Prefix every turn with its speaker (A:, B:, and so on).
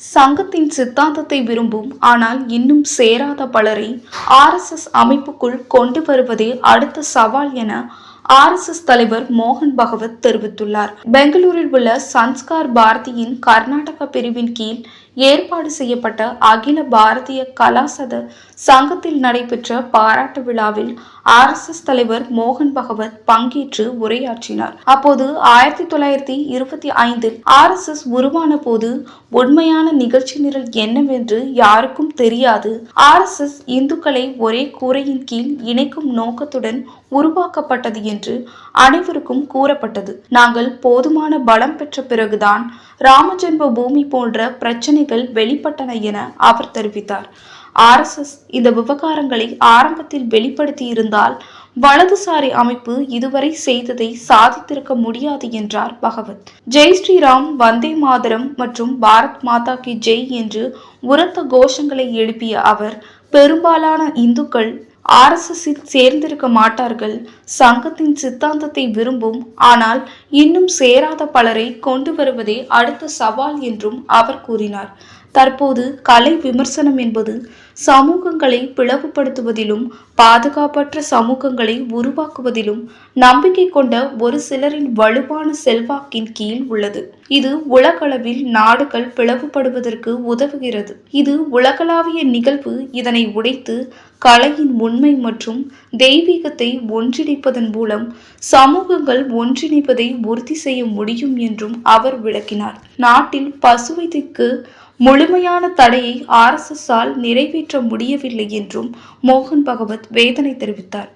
A: சங்கத்தின் சித்தாந்தத்தை விரும்பும் ஆனால் இன்னும் சேராத பலரை ஆர்எஸ்எஸ் அமைப்புக்குள் கொண்டு வருவதே அடுத்த சவால் என ஆர்எஸ்எஸ் தலைவர் மோகன் பகவத் தெரிவித்துள்ளார். பெங்களூரில் உள்ள சன்ஸ்கார் பாரதியின் கர்நாடக பிரிவின் கீழ் ஏற்பாடு செய்யப்பட்ட அகில பாரதிய கலாசத சங்கத்தில் நடைபெற்ற பாராட்டு விழாவில் ஆர்எஸ்எஸ் தலைவர் மோகன் பகவத் பங்கேற்று உரையாற்றினார். அப்போது ஆயிரத்தி தொள்ளாயிரத்தி இருபத்தி ஐந்தில் ஆர்எஸ்எஸ் உருவான போது உண்மையான நிகழ்ச்சி நிரல் என்னவென்று யாருக்கும் தெரியாது. ஆர்எஸ்எஸ் இந்துக்களை ஒரே கூரையின் கீழ் இணைக்கும் நோக்கத்துடன் உருவாக்கப்பட்டது என்று அனைவருக்கும் கூறப்பட்டது. நாங்கள் போதுமான பலம் பெற்ற பிறகுதான் ராமஜென்ம பூமி போன்ற பிரச்சனைகள் வெளிப்பட்டன என அவர் தெரிவித்தார். ஆர்எஸ்எஸ் இந்த விவகாரங்களை ஆரம்பத்தில் வெளிப்படுத்தி இருந்தால் வலதுசாரி அமைப்பு இதுவரை செய்ததை சாதித்திருக்க முடியாது என்றார் பகவத். ஜெய் ஸ்ரீராம் வந்தே மாதரம் மற்றும் பாரத் மாதா கி ஜெய் என்று உரத்த கோஷங்களை எழுப்பிய அவர் பெரும்பாலான இந்துக்கள் ஆர்எஸ்எஸில் சேர்ந்திருக்க மாட்டார்கள். சங்கத்தின் சித்தாந்தத்தை விரும்பும். ஆனால் இன்னும் சேராத பலரை கொண்டு வருவதே அடுத்த சவால் என்றும் அவர் கூறினார். தற்போது கலை விமர்சனம் என்பது சமூகங்களை பிளவுபடுத்துவதிலும் பாதுகாப்பற்ற சமூகங்களை உருவாக்குவதிலும் நம்பிக்கை கொண்ட ஒரு சிலரின் வலுவான செல்வாக்கின் கீழ் உள்ளது. இது உலகளவில் நாடுகள் பிளவுபடுவதற்கு உதவுகிறது. இது உலகளாவிய நிகழ்வு. இதனை உடைத்து கலையின் உண்மை மற்றும் தெய்வீகத்தை ஒன்றிணைப்பதன் மூலம் சமூகங்கள் ஒன்றிணைப்பதை உறுதி செய்ய முடியும் என்றும் அவர் விளக்கினார். நாட்டில் பசுவதைக்கு முழுமையான தடையை ஆர்எஸ்எஸ்ஸால் நிறைவேற்ற முடியவில்லை என்றும் மோகன் பகவத் வேதனை தெரிவித்தார்.